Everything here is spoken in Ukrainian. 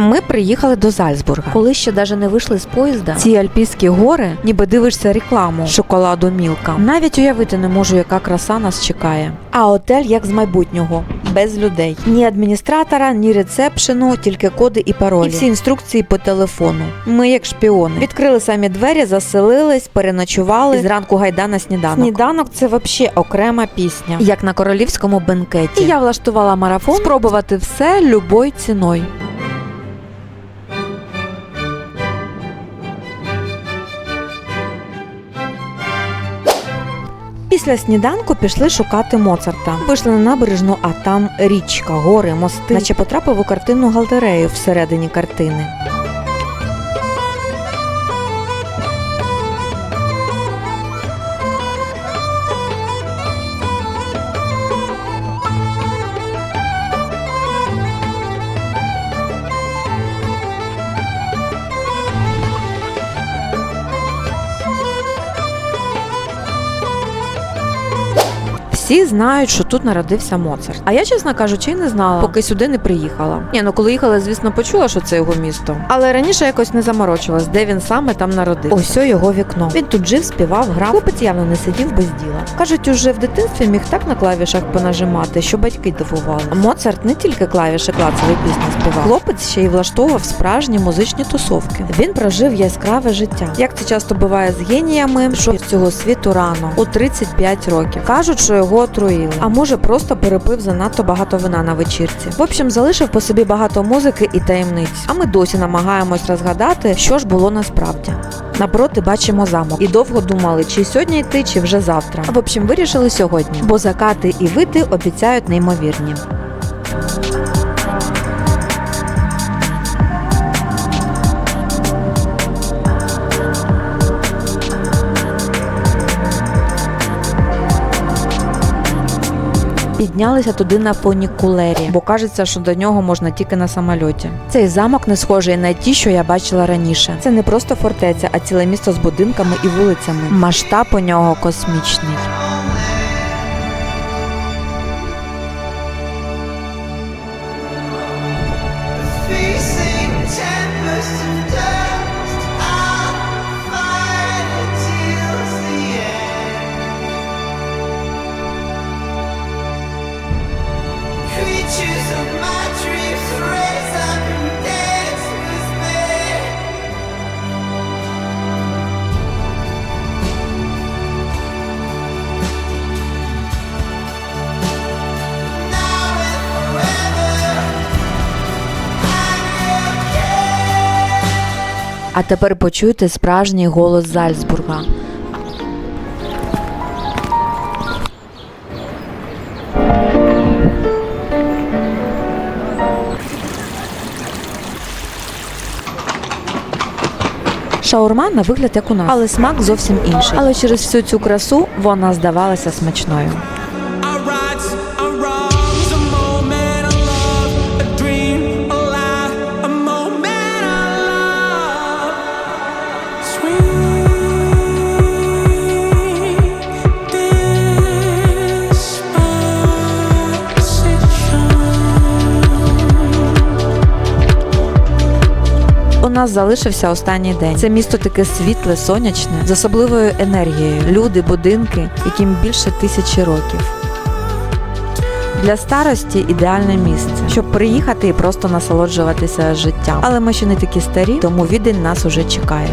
Ми приїхали до Зальцбурга. Коли ще даже не вийшли з поїзда, ці альпійські гори, ніби дивишся рекламу шоколаду Мілка. Навіть уявити не можу, яка краса нас чекає. А отель як з майбутнього, без людей. Ні адміністратора, ні рецепшену, тільки коди і паролі. І всі інструкції по телефону. Ми як шпіони. Відкрили самі двері, заселились, переночували. І зранку гайда на сніданок. Сніданок це взагалі окрема пісня, як на королівському бенкеті. І я влаштувала марафон спробувати все любою ціною. Після сніданку пішли шукати Моцарта. Вийшли на набережну, а там річка, гори, мости. Наче потрапив у картинну галерею всередині картини. Всі знають, що тут народився Моцарт. А я, чесно кажучи, не знала, поки сюди не приїхала. Ні, ну коли їхала, звісно, почула, що це його місто. Але раніше якось не заморочилась, де він саме там народився. Ось його вікно. Він тут жив, співав, грав. Хлопець явно не сидів без діла. Кажуть, уже в дитинстві міг так на клавішах понажимати, що батьки дивували. Моцарт не тільки клавіші клацали пісні співав. Хлопець ще й влаштовував справжні музичні тусовки. Він прожив яскраве життя. Як це часто буває з геніями, що цього світу рано у 35 років. Кажуть, що його отруїли, а може просто перепив занадто багато вина на вечірці. В общем, залишив по собі багато музики і таємниць. А ми досі намагаємось розгадати, що ж було насправді. Напроти бачимо замок і довго думали, чи сьогодні йти, чи вже завтра. В общем, вирішили сьогодні, бо закати і вити обіцяють неймовірні. Піднялися туди на фунікулері, бо кажеться, що до нього можна тільки на самольоті. Цей замок не схожий на ті, що я бачила раніше. Це не просто фортеця, а ціле місто з будинками і вулицями. Масштаб у нього космічний. Facing tempests of dust, А тепер почуйте справжній голос Зальцбурга. Шаурма на вигляд як у нас, але смак зовсім інший. Але через всю цю красу вона здавалася смачною. Нас залишився останній день. Це місто таке світле, сонячне, з особливою енергією. Люди, будинки, яким більше тисячі років. Для старості ідеальне місце, щоб приїхати і просто насолоджуватися життям. Але ми ще не такі старі, тому відень нас уже чекає.